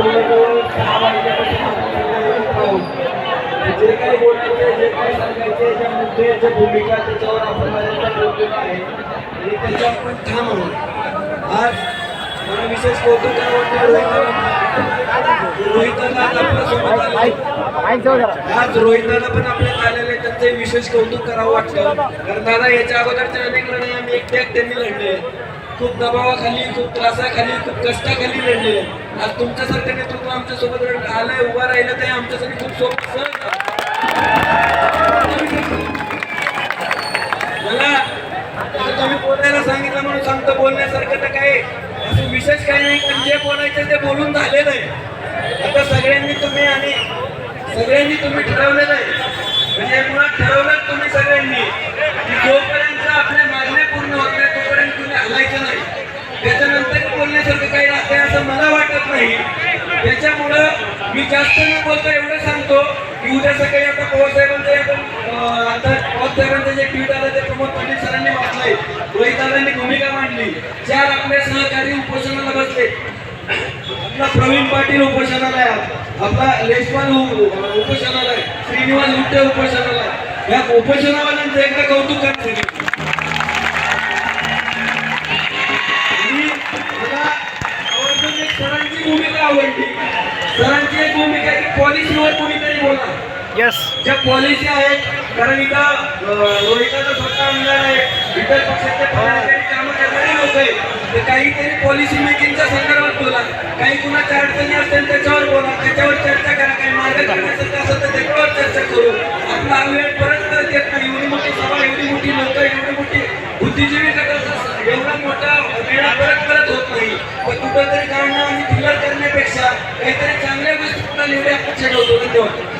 जवळजवळ सहा वाजल्यापासून जे काही बोलायचे जे काही सांगायचे ज्या मुद्दे ज्या भूमिका त्याच्यावर आपण माझ्याकडे आहे आणि त्याच्या आपण ठाम आहोत आज मला विशेष कौतुक करावं वाटतं रोहित रोहितला आज रोहितदादा पण आपल्यात आलेले. त्यांचं विशेष कौतुक करावं वाटतं कारण दादा याच्या अगोदरच्या अनेक लढाई आम्ही एकटे एकट्यांनी लढले खूप दबावाखाली खूप त्रासाखाली खूप कष्टाखाली लढले आज तुमच्यासारखं नेतृत्व आमच्यासोबत आलंय उभा राहिलं ते आमच्यासाठी खूप सोपं. मला तुम्ही बोलायला सांगितलं म्हणून सांगतो बोलण्यासारखं तर विशेष काही नाही पण जे बोलायचं ते बोलून झालेलं आहे. आता सगळ्यांनी तुम्ही आणि सगळ्यांनी तुम्ही ठरवलेलं आहे. म्हणजे मुळात ठरवलं तुम्ही सगळ्यांनी. की जोपर्यंत आपल्या मागण्या पूर्ण होत नाही तोपर्यंत तुम्ही हलायचं नाही. त्याच्यानंतर बोलण्यासारखं काही राहते असं मला वाटत नाही. त्याच्यामुळं मी जास्त न बोलतो एवढं सांगतो की उद्या सकाळी आता पवार साहेबांचं आता पवार साहेबांचं जे ट्विट आलं ते प्रमोद पाटील सरांनी वाचलंय. रोहित दादांनी भूमिका मांडली. चार आपले सहकारी उपोषणाला बसले. आपला प्रवीण पाटील उपोषणाला आहे. आपला लेशपाल उ- उपोषणाला आहे. श्रीनिवास लुट्टे उपोषणाला आहे. या उपोषणावाल्यांचं एकदा कौतुक करते मला सरांची भूमिका आवडली. सरांची एक भूमिका की पॉलिसीवर कोणीतरी बोला. यस ज्या पॉलिसी आहेत कारण इथं रोहिताचा स्वतः आमदार आहे इतर पक्षाचे कामं करणारे लोक आहेत. तर काहीतरी पॉलिसी मेकिंगच्या संदर्भात बोला. काही कुणाच्या अडचणी असतील त्याच्यावर बोला. त्याच्यावर चर्चा करा. काही मार्ग करण्यासारखं असेल तर त्याच्यावर चर्चा करू. आपला हा वेळ परत परत येत नाही. एवढी मोठी सभा एवढी मोठी लोक एवढी मोठी बुद्धिजीवी गटाचा एवढा मोठा वेळा परत परत होत नाही. तर कुठंतरी काढणं आणि क्लिअर करण्यापेक्षा লিখে একটা ছেলেও দলিত হতো